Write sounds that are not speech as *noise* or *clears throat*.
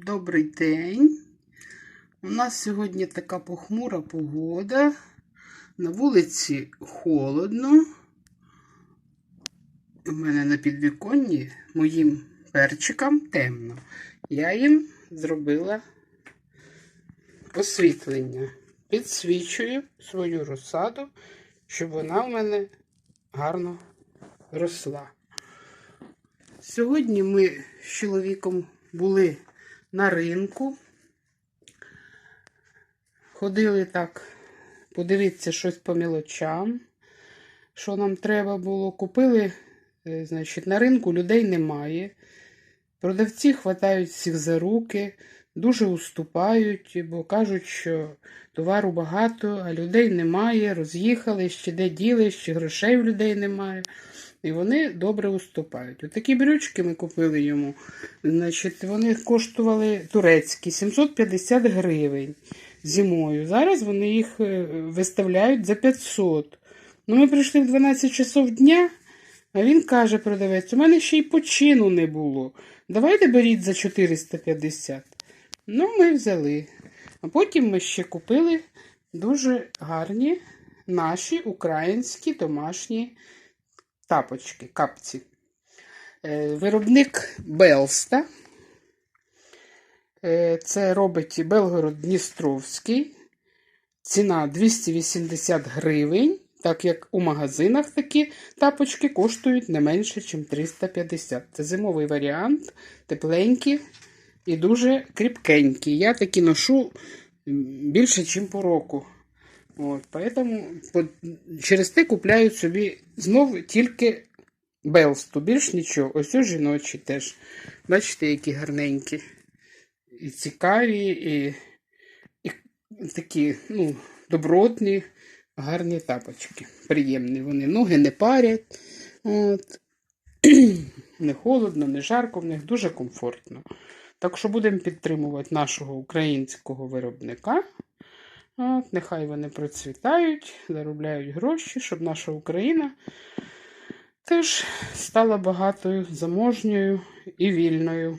Добрий день. У нас сьогодні така похмура погода. На вулиці холодно. У мене на підвіконні моїм перчикам темно. Я їм зробила освітлення. Підсвічую свою розсаду, щоб вона в мене гарно росла. Сьогодні ми з чоловіком були на ринку. Ходили так, подивитися щось по мілочам, що нам треба було. Купили, е, значить, на ринку людей немає. Продавці хватають всіх за руки, дуже уступають, бо кажуть, що товару багато, а людей немає, роз'їхали, ще де діли, ще грошей у людей немає. І вони добре уступають. Отакі брючки ми купили йому. Значить, вони коштували турецькі 750 гривень зимою. Зараз вони їх е, виставляють за 500. Ну, ми прийшли в 12 часов дня, а він каже, продавець, у мене ще й почину не було. Давайте беріть за 450. Ну, ми взяли. А потім ми ще купили дуже гарні наші українські домашні тапочки, капці. Е, Виробник Белста. Е, Це робить Белгород Дністровський. Ціна 280 гривень, так як у магазинах такі тапочки коштують не менше, ніж 350. Це зимовий варіант, тепленькі і дуже кріпкенькі. Я такі ношу більше, ніж по року. От, поэтому по- через те купляю собі знову тільки Белсту, більш нічого. Ось ось жіночі теж. Бачите, які гарненькі. І цікаві, і, і такі, ну, добротні, гарні тапочки. Приємні вони. Ноги не парять. От. *clears throat* Не холодно, не жарко, в них дуже комфортно. Так що будемо підтримувати нашого українського виробника. От, нехай вони процвітають, заробляють гроші, щоб наша Україна теж стала багатою, заможньою і вільною.